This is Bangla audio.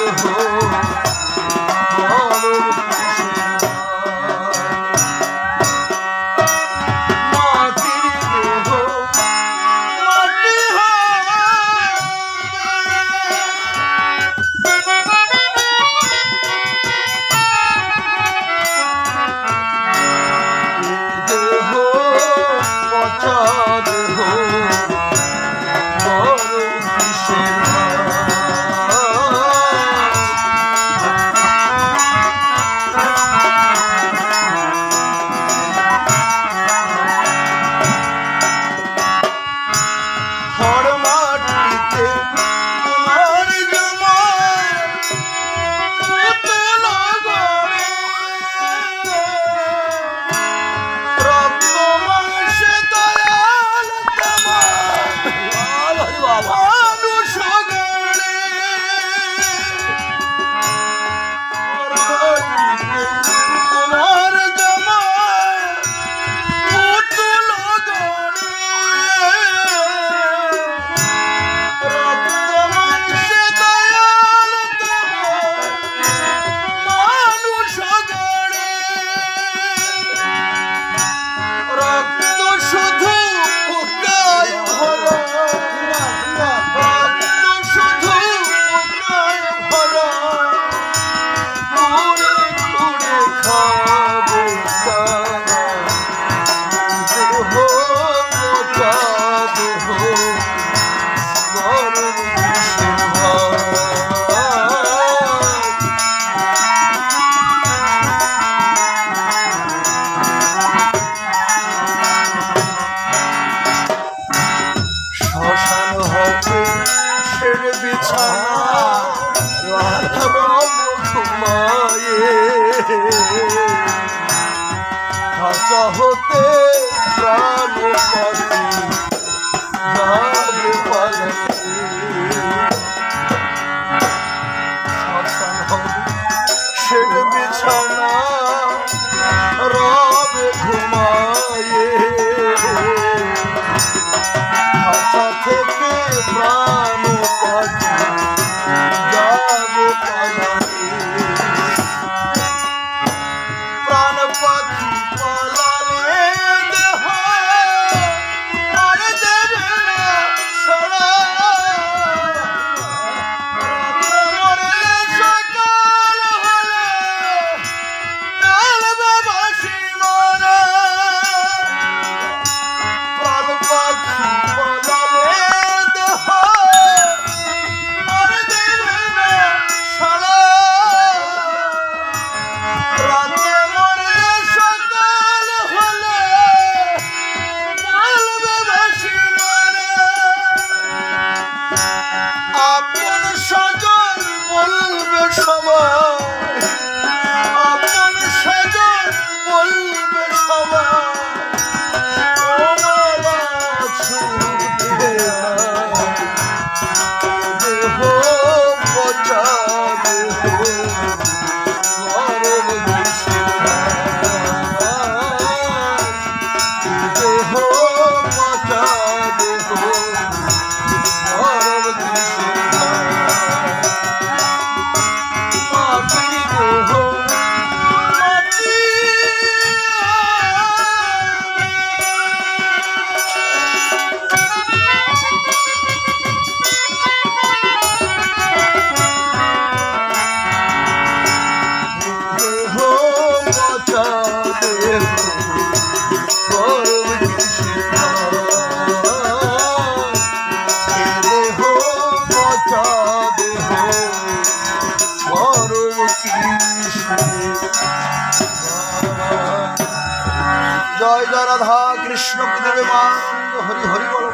Oh, শ্মশান হবে ছেড়ে বিছানা রাধা রাধা কৃষ্ণ হরি হরি বল।